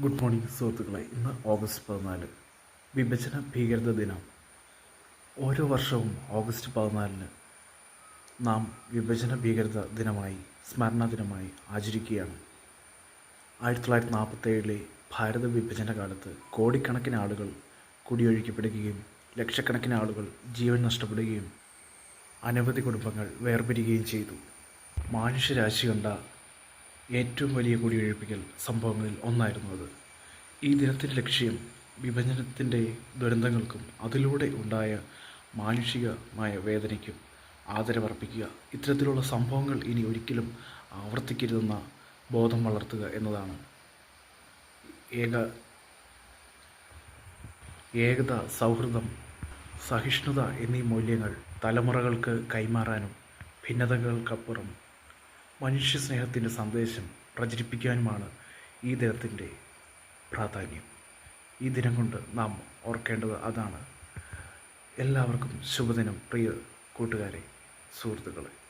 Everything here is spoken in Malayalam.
ഗുഡ് മോർണിംഗ് സുഹൃത്തുക്കളെ. ഇന്ന് ഓഗസ്റ്റ് പതിനാല്. വിഭജന ഭീകരത ദിനം. ഓരോ വർഷവും ഓഗസ്റ്റ് പതിനാലിന് നാം വിഭജന ഭീകരത ദിനമായി സ്മരണ ദിനമായി ആചരിക്കുകയാണ്. ആയിരത്തി തൊള്ളായിരത്തി നാൽപ്പത്തേഴിലെ ഭാരത വിഭജന കാലത്ത് കോടിക്കണക്കിന് ആളുകൾ കുടിയൊഴിക്കപ്പെടുകയും ലക്ഷക്കണക്കിന് ആളുകൾ ജീവൻ നഷ്ടപ്പെടുകയും അനവധി കുടുംബങ്ങൾ വേർപിരിയുകയും ചെയ്തു. മനുഷ്യരാശി കണ്ട ഏറ്റവും വലിയ കുടിയൊഴിപ്പിക്കൽ സംഭവങ്ങളിൽ ഒന്നായിരുന്നു അത് ഈ ദിനത്തിന്റെ ലക്ഷ്യം വിഭജനത്തിന്റെ ദുരന്തങ്ങൾക്കും അതിലൂടെ ഉണ്ടായ മാനുഷികമായ വേദനയ്ക്കും ആദരവർപ്പിക്കുക ഇത്തരത്തിലുള്ള സംഭവങ്ങൾ ഇനി ഒരിക്കലും ആവർത്തിക്കരുതെന്ന ബോധം വളർത്തുക എന്നതാണ്. ഏക ഏകത സൗഹൃദം സഹിഷ്ണുത എന്നീ മൂല്യങ്ങൾ തലമുറകൾക്ക് കൈമാറാനും ഭിന്നതകൾക്കപ്പുറം മനുഷ്യ സ്നേഹത്തിന്റെ സന്ദേശം പ്രചരിപ്പിക്കാനുമാണ് ഈ ദിനത്തിന്റെ പ്രാധാന്യം. ഈ ദിനം കൊണ്ട് നാം ഓർക്കേണ്ടത് അതാണ്. എല്ലാവർക്കും ശുഭദിനം പ്രിയ കൂട്ടുകാരെ സുഹൃത്തുക്കളെ.